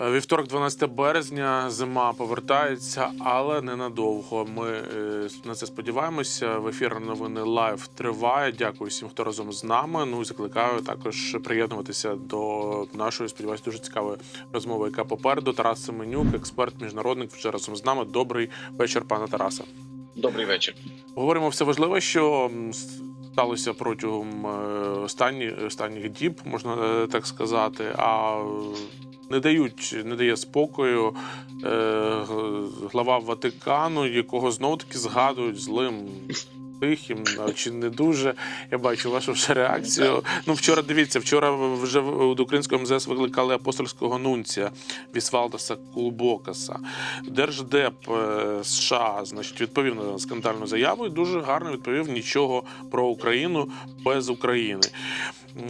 Е, Вівторок, 12 березня, зима повертається, але ненадовго. Ми е, на це сподіваємося. В ефір новини лайв триває. Дякую всім, хто разом з нами. Ну і закликаю також приєднуватися до нашої, сподіваюся, дуже цікавої розмови, яка попереду. Тарас Семенюк, експерт, міжнародник, вже разом з нами. Добрий вечір, пане Тарасе. Добрий вечір. Говоримо все важливе, що сталося протягом е, останні, останніх діб, можна так сказати. А не дають, не дає спокою е, глава Ватикану, якого знов таки згадують злим. Тихим чи не дуже. Я бачу вашу вже реакцію. Ну вчора дивіться, вчора вже до українського МЗС викликали апостольського нунція Вісвалдаса Кулбокаса. Держдеп е, США значить відповів на скандальну заяву і дуже гарно відповів нічого про Україну без України.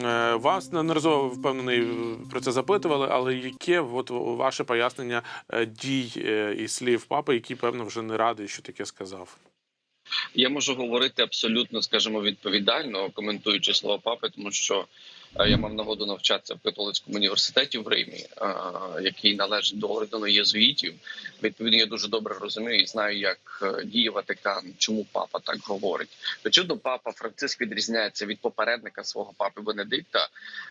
Е, Вас неодноразово впевнений про це запитували, але яке от ваше пояснення е, дій і слів папи, який певно вже не радий, що таке сказав? Я можу говорити абсолютно, скажімо, відповідально, коментуючи слова папи, тому що е, я мав нагоду навчатися в католицькому університеті в Римі, е, який належить до ордену єзуїтів. Відповідно, я дуже добре розумію і знаю, як е, діє Ватикан, чому папа так говорить. Очевидно, папа Франциск відрізняється від попередника свого папи Бенедикта,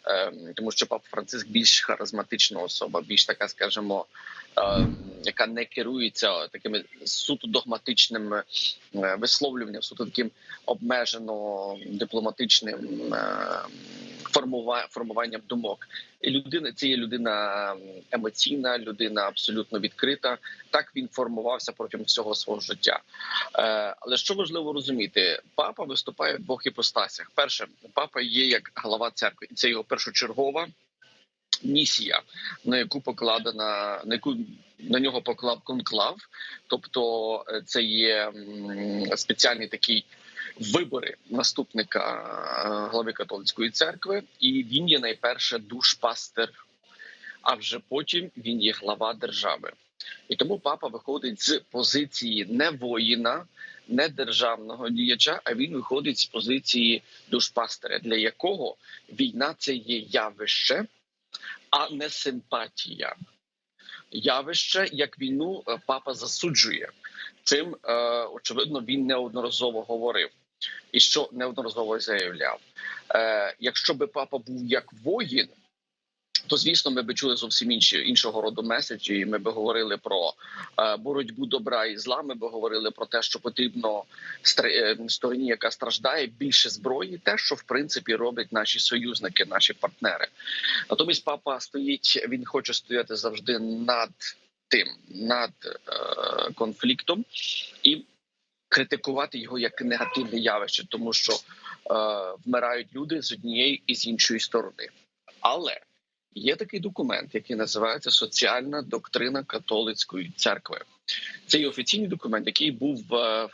е, тому що папа Франциск більш харизматична особа, більш така, скажімо, е, яка не керується такими суто догматичними е, висловлюванням, суто таким обмежено дипломатичним е, формуванням думок. І людина це є людина емоційна, людина абсолютно відкрита. Так він формувався протягом всього свого життя. Е, Але що важливо розуміти, папа виступає в двох іпостасях. Перше, папа є як глава церкви, і це його першочергова місія, на яку покладена, на яку на нього поклав конклав. Тобто, е, це є спеціальний такий. Вибори наступника е, глави католицької церкви, і він є найперше душпастер. А вже потім він є глава держави. І тому папа виходить з позиції не воїна, не державного діяча, а він виходить з позиції душпастера, для якого війна це є явище, а не симпатія. Явище як війну е, папа засуджує. Чим е, очевидно він неодноразово говорив і що неодноразово заявляв. Е, якщо би папа був як воїн, то звісно, ми би чули зовсім інші іншого роду меседжі. І Ми би говорили про е, боротьбу добра і зла. Ми би говорили про те, що потрібно е, стороні, яка страждає, більше зброї, те, що в принципі роблять наші союзники, наші партнери. Натомість, папа стоїть, він хоче стояти завжди над тим, над е, конфліктом і критикувати його як негативне явище, тому що е, вмирають люди з однієї і з іншої сторони. Але є такий документ, який називається Соціальна доктрина католицької церкви. Це є офіційний документ, який був е,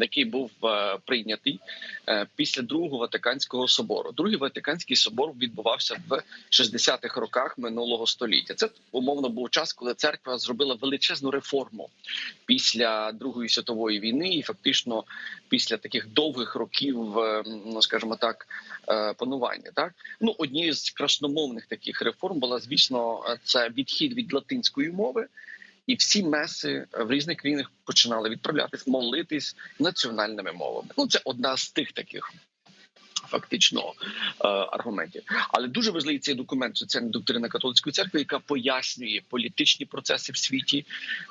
який був е, прийнятий е, після другого Ватиканського собору. Другий Ватиканський собор відбувався в 60-х роках минулого століття. Це умовно був час, коли церква зробила величезну реформу після Другої світової війни, і фактично після таких довгих років, ну скажімо так, панування. Так ну однією з красномовних таких реформ була звісно це відхід від латинської мови. І всі меси в різних країнах починали відправлятись, молитись національними мовами. Ну це одна з тих таких фактично е, аргументів. Але дуже важливий цей документ соціальна доктрина католицької церкви, яка пояснює політичні процеси в світі,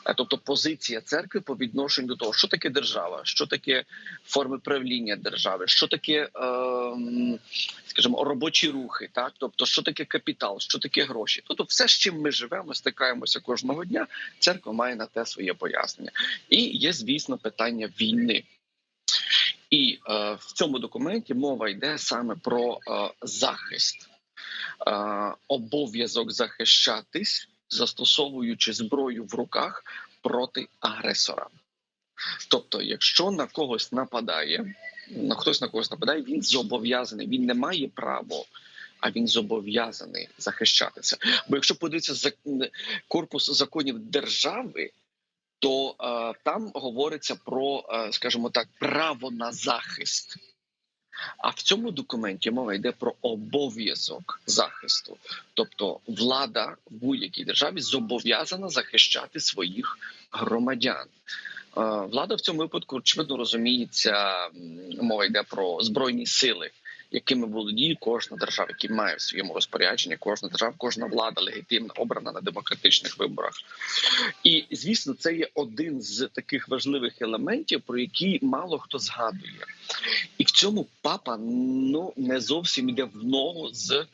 е, тобто позиція церкви по відношенню до того, що таке держава, що таке форми правління держави, що таке, е, скажімо, робочі рухи, так тобто, що таке капітал, що таке гроші. Тобто, все, з чим ми живемо, стикаємося кожного дня. Церква має на те своє пояснення. І є, звісно, питання війни. І е, в цьому документі мова йде саме про е, захист, е, обов'язок захищатись, застосовуючи зброю в руках проти агресора. Тобто, якщо на когось нападає, на хтось на когось нападає, він зобов'язаний, він не має права. А він зобов'язаний захищатися. Бо якщо подивитися зак- корпус законів держави, то е, там говориться про, е, скажімо так, право на захист. А в цьому документі мова йде про обов'язок захисту. Тобто влада в будь-якій державі зобов'язана захищати своїх громадян. Е, Влада в цьому випадку очевидно розуміється. Мова йде про збройні сили, якими володіє кожна держава, які має в своєму розпорядженні кожна держава, кожна влада легітимна обрана на демократичних виборах. І звісно, це є один з таких важливих елементів, про які мало хто згадує. І в цьому папа ну не зовсім йде в ногу з е,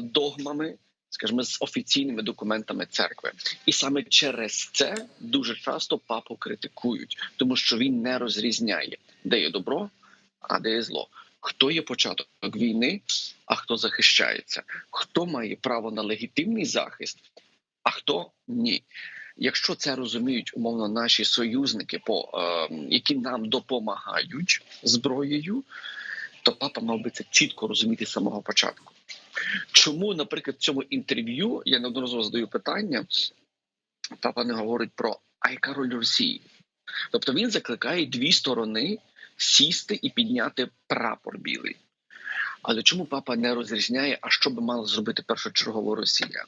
догмами, скажімо, з офіційними документами церкви. І саме через це дуже часто папу критикують, тому що він не розрізняє, де є добро, а де є зло. Хто є початок війни, а хто захищається, хто має право на легітимний захист, а хто ні. Якщо це розуміють умовно наші союзники, по е, які нам допомагають зброєю, то папа мав би це чітко розуміти з самого початку. Чому, наприклад, в цьому інтерв'ю я неодноразово задаю питання, папа не говорить про а яка роль Росії? Тобто він закликає дві сторони сісти і підняти прапор білий. Але чому папа не розрізняє, а що би мала зробити першочергово Росія?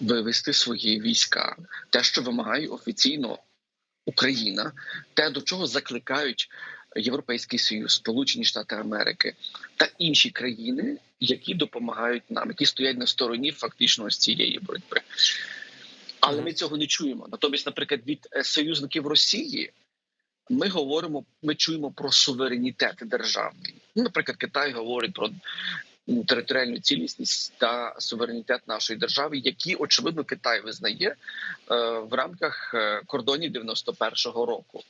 Вивести свої війська, те, що вимагає офіційно Україна, те, до чого закликають Європейський Союз, Сполучені Штати Америки та інші країни, які допомагають нам, які стоять на стороні фактично ось цієї боротьби. Але ми цього не чуємо. Натомість, наприклад, від е, союзників Росії ми говоримо, ми чуємо про суверенітет державний. Ну, наприклад, Китай говорить про територіальну цілісність та суверенітет нашої держави, які очевидно Китай визнає е, в рамках е, кордонів 91-го року.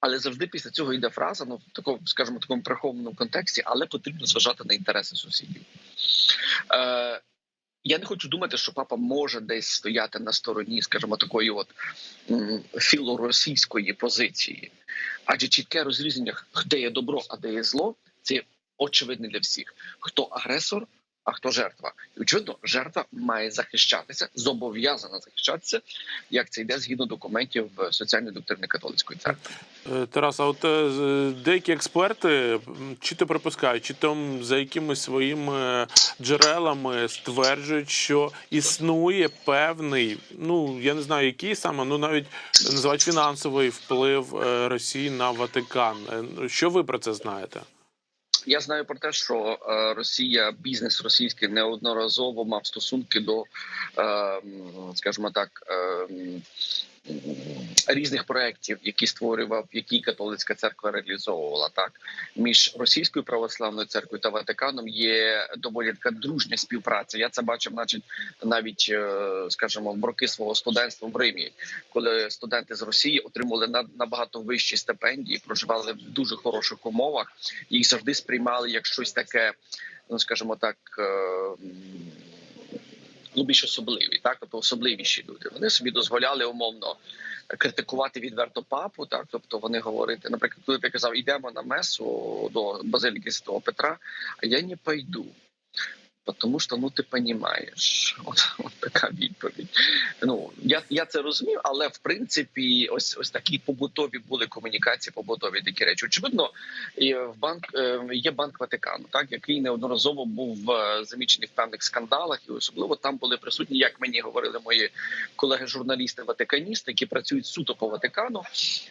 Але завжди після цього йде фраза, ну в такому, скажімо, такому прихованому контексті, але потрібно зважати на інтереси сусідів. Е, я не хочу думати, що папа може десь стояти на стороні, скажімо, такої от філоросійської позиції, адже чітке розрізнення, де є добро, а де є зло, це очевидне для всіх. Хто агресор, а хто жертва. І очевидно, жертва має захищатися, зобов'язана захищатися, як це йде згідно документів е, соціальної доктрини католицької церкви. Е, Тарас, а от е, деякі експерти чи то припускають, чи там за якимись своїми джерелами стверджують, що існує певний, ну я не знаю, який саме, ну навіть називають фінансовий вплив е, Росії на Ватикан. Е, Що ви про це знаєте? Я знаю про те, що е, Росія, бізнес російський неодноразово мав стосунки до, е, скажімо так, е, різних проєктів, які створював, які католицька церква реалізовувала. Так між російською православною церквою та Ватиканом є доволі така дружня співпраця. Я це бачив, значить, навіть е, скажімо, в роки свого студентства в Римі, коли студенти з Росії отримали на- набагато вищі стипендії, проживали в дуже хороших умовах їх завжди сприймали як щось таке, ну скажімо так. Ну, більш особливі, так тобто особливіші люди. Вони собі дозволяли умовно критикувати відверто папу. Так, тобто вони говорити, наприклад, коли ти казав, йдемо на месу до базиліки Святого Петра, а я не пойду. Тому що ну ти розумієш, от, от така відповідь. Ну я, я це розумів, але в принципі, ось ось такі побутові були комунікації, побутові такі речі. Очевидно, в банк е, є банк Ватикану, так який неодноразово був е, замічений в певних скандалах, і особливо там були присутні, як мені говорили мої колеги-журналісти, ватиканісти, які працюють суто по Ватикану.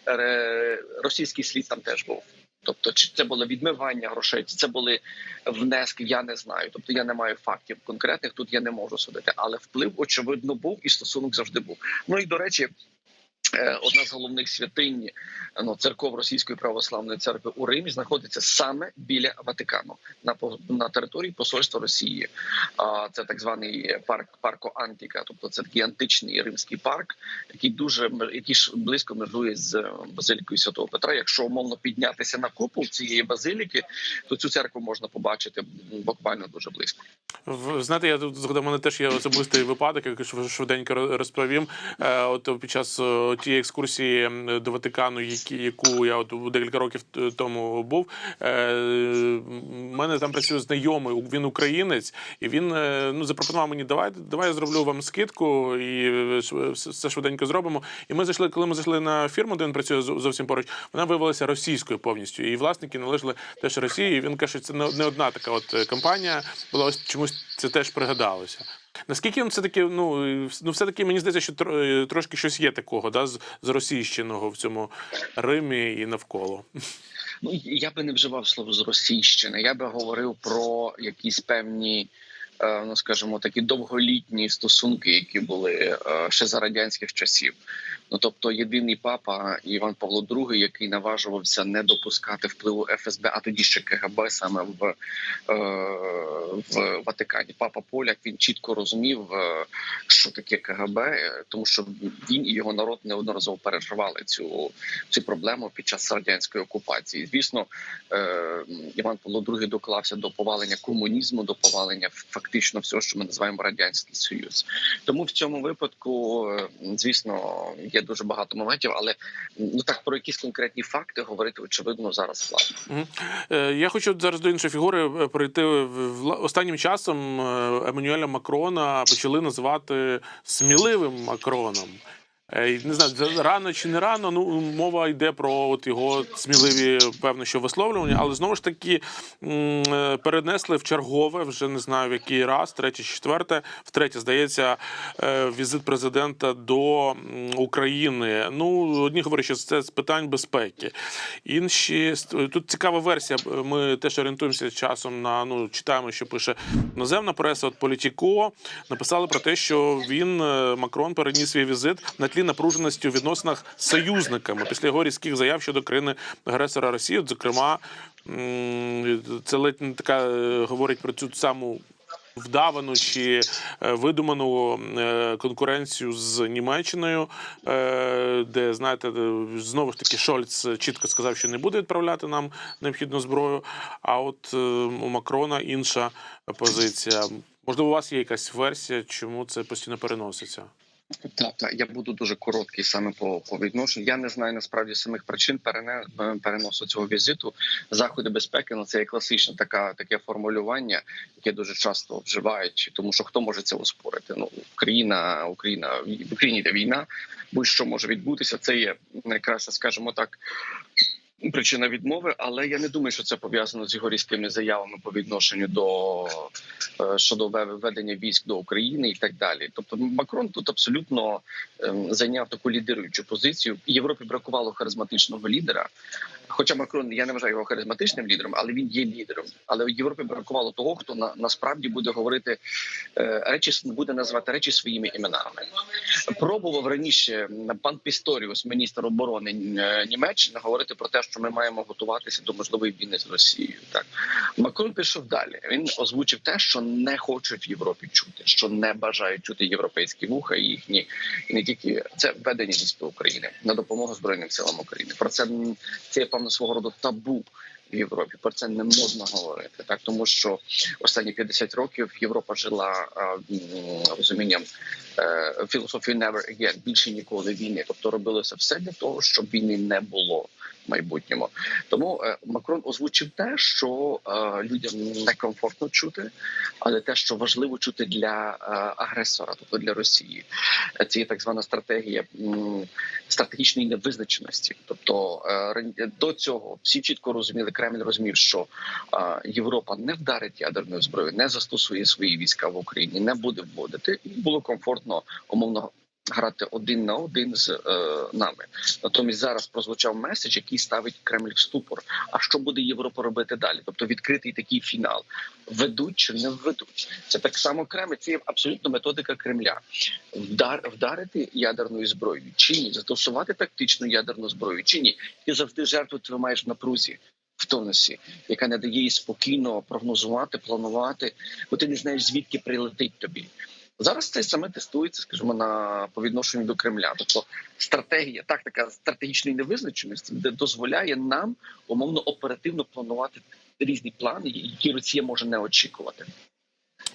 Е, Російський слід там теж був. Тобто, чи це було відмивання грошей, чи це були внески, я не знаю. Тобто я не маю фактів конкретних. Тут я не можу судити, але вплив очевидно був і стосунок завжди був. Ну і до речі. Е, Одна з головних святинь ну, церков Російської православної церкви у Римі знаходиться саме біля Ватикану на на території посольства Росії. А це так званий парк парко Антіка, тобто це такий античний римський парк, який дуже який ж близько межує з е, базилікою Святого Петра. Якщо умовно піднятися на купол цієї базиліки, то цю церкву можна побачити буквально дуже близько. Знаєте, я тут згадав, мене теж є особистий випадок, який швиденько розповім. Е, От під час е, тієї екскурсії до Ватикану, які, яку я от декілька років тому був. Е, У мене там працює знайомий, він українець, і він е, ну, запропонував мені, давай, давай я зроблю вам скидку і е, все швиденько зробимо. І ми зайшли, коли ми зайшли на фірму, де він працює зо- зовсім поруч, вона виявилася російською повністю. І власники належали теж Росії. І він каже, що це не одна така от е, компанія була. Ось чомусь це теж пригадалося. Наскільки все таки, ну, ну все таки мені здається, що е, трошки щось є такого, да, з, з російщиного в цьому Римі і навколо. Ну я би не вживав слово з російщини. Я би говорив про якісь певні, е, ну скажімо, такі довголітні стосунки, які були е, ще за радянських часів. Ну тобто, єдиний папа Іван Павло II, який наважувався не допускати впливу ФСБ, а тоді ще КГБ саме в, е, в Ватикані. Папа Поляк він чітко розумів, е, що таке КГБ, е, тому що він і його народ неодноразово переживали цю, цю проблему під час радянської окупації. Звісно, Іван Павло II доклався до повалення комунізму, до повалення фактично всього, що ми називаємо радянський союз. Тому в цьому випадку, звісно, є дуже багато моментів, але ну так про якісь конкретні факти говорити очевидно зараз складно. Е, Я хочу зараз до іншої фігури прийти. В- в- Останнім часом е, Еммануеля Макрона почали називати сміливим Макроном. Е, Не знаю, рано чи не рано. Ну мова йде про от його сміливі, певно, що висловлювання, але знову ж таки е, перенесли в чергове, вже не знаю в який раз, третє четверте, втретє, здається, е, візит президента до України. Ну, одні говорять, що це з питань безпеки. Інші тут цікава версія. Ми теж орієнтуємося часом на ну читаємо, що пише наземна преса. От Політіко написали про те, що він Макрон переніс свій візит на тлі напруженості у відносинах з союзниками після його різких заяв щодо країни агресора Росії. Зокрема, це ледь не така е, говорить про цю саму. Вдавану чи е, видуману е, конкуренцію з Німеччиною, де знаєте, знову ж таки Шольц чітко сказав, що не буде відправляти нам необхідну зброю. А от у Макрона інша позиція. Можливо, у вас є якась версія, чому це постійно переноситься? Так, так, я буду дуже короткий саме по, по відношенню. Я не знаю насправді самих причин перене, переносу цього візиту. Заходи безпеки ну це є класичне така таке формулювання, яке дуже часто вживають, тому що хто може це оспорити? Ну Україна, Україна в Україні йде війна, будь-що може відбутися. Це є найкраще, скажімо так. Причина відмови, але я не думаю, що це пов'язано з його різкими заявами по відношенню до е, щодо введення військ до України і так далі. Тобто, Макрон тут абсолютно ем, зайняв таку лідируючу позицію. Європі бракувало харизматичного лідера. Хоча Макрон я не вважаю його харизматичним лідером, але він є лідером. Але в Європі бракувало того, хто на насправді буде говорити е, речі, буде називати речі своїми іменами. Пробував раніше пан Пісторіус, міністр оборони е, Німеччини, говорити про те, що ми маємо готуватися до можливої війни з Росією. Так Макрон пішов далі. Він озвучив те, що не хочуть в Європі чути, що не бажають чути європейські вуха і їхні і не тільки це введення до України на допомогу збройним силам України. Про це це є певно свого роду табу. В Європі про це не можна говорити, так тому що останні 50 років Європа жила розумінням е, філософії never again, більше ніколи війни. Тобто робилося все для того, щоб війни не було в майбутньому. Тому е, Макрон озвучив те, що е, людям некомфортно чути, але те, що важливо чути для агресора, тобто для Росії, це є так звана стратегія стратегічної невизначеності. Тобто до цього всі чітко розуміли, Кремль розумів, що Європа не вдарить ядерною зброєю, не застосує свої війська в Україні, не буде вводити, і було комфортно умовно. Грати один на один з е, нами, натомість зараз прозвучав меседж, який ставить Кремль в ступор. А що буде Європа робити далі? Тобто відкритий такий фінал: ведуть чи не введуть. Це так само Кремль. Це є абсолютно методика Кремля. Вдар вдарити ядерною зброєю чи ні, застосувати тактичну ядерну зброю чи ні. Ти завжди жертву ти маєш напрузі. В тонусі, яка не дає їй спокійно прогнозувати, планувати, бо ти не знаєш звідки прилетить тобі. Зараз це саме тестується, скажімо, на по відношенню до Кремля. Тобто стратегія, тактика стратегічної невизначеності, де дозволяє нам умовно оперативно планувати різні плани, які Росія може не очікувати.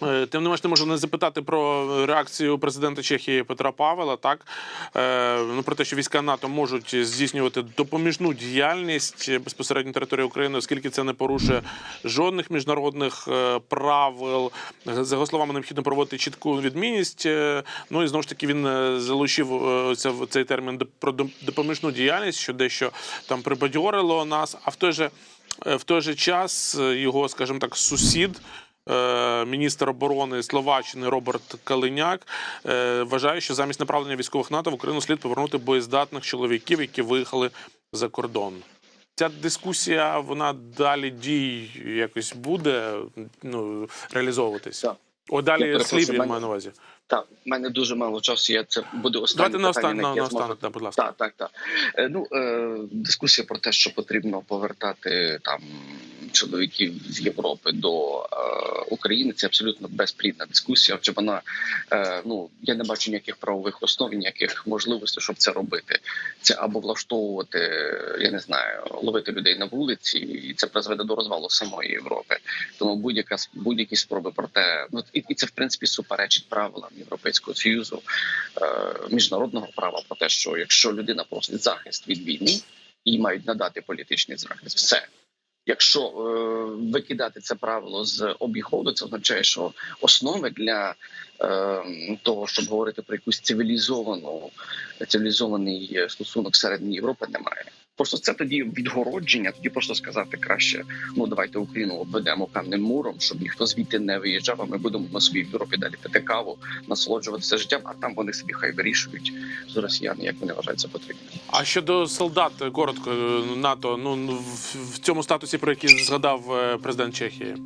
Е, Тим не менш, не можу не запитати про реакцію президента Чехії Петра Павела. Так е, ну про те, що війська НАТО можуть здійснювати допоміжну діяльність безпосередньо території України, оскільки це не порушує жодних міжнародних е, правил. За його словами, необхідно проводити чітку відмінність. Ну і знову ж таки він залучив це цей термін про доп- допоміжну діяльність, що дещо там прибадьорило нас. А в той же в той же час його, скажімо так, сусід. Е, Міністр оборони Словаччини Роберт Калиняк е, вважає, що замість направлення військових НАТО в Україну слід повернути боєздатних чоловіків, які виїхали за кордон. Ця дискусія вона далі дій якось буде ну, реалізовуватись. Так. О, далі слів я мене- маю на увазі. Так, в мене дуже мало часу. Я це буде останнє Давайте питання, на я зможу да, будь ласка. Так, так, так. Е, Ну, е, дискусія про те, що потрібно повертати там чоловіків з Європи до е, України, це абсолютно безплідна дискусія. Чи вона е, ну я не бачу ніяких правових основ, ніяких можливостей, щоб це робити. Це або влаштовувати, я не знаю, ловити людей на вулиці, і це призведе до розвалу самої Європи. Тому будь-яка будь-які спроби про те, ну і, і це в принципі суперечить правилам Європейського союзу е, міжнародного права про те, що якщо людина просить захист від війни, їй мають надати політичний захист. Все. Якщо е, викидати це правило з обіходу, це означає, що основи для е, того, щоб говорити про якусь цивілізовану цивілізований е, стосунок середньої Європи, немає. Просто це тоді відгородження, тоді просто сказати краще. Ну давайте Україну обведемо певним муром, щоб ніхто звідти не виїжджав. А ми будемо на в Європі далі пити каву, насолоджуватися життям, а там вони собі хай вирішують з росіяни, як вони вважають це потрібно. А щодо солдат, коротко, НАТО, ну в, в цьому статусі, про який згадав е, президент Чехії.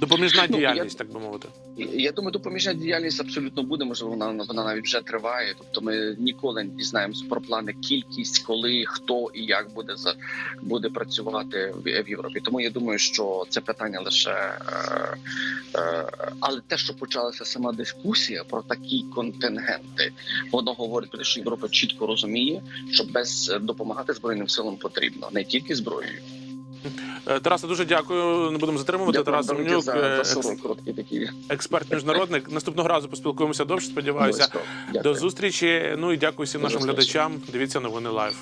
Допоміжна Ну, я- діяльність, так би мовити. Я думаю, допоміжна діяльність абсолютно буде. Можливо, вона вона навіть вже триває. Тобто, ми ніколи не дізнаємося про плани, кількість, коли, хто і як буде за буде працювати в, в Європі. Тому я думаю, що це питання лише е, е, але те, що почалася сама дискусія про такі контингенти, воно говорить про те, що Європа чітко розуміє, що без допомагати збройним силам потрібно не тільки зброєю. Е, Тарасе, дуже дякую. Не будемо затримувати. Тарас за, е, експерт міжнародник. Наступного разу поспілкуємося довше. Сподіваюся. До зустрічі. Ну і дякую всім нашим глядачам. Дивіться новини лайв.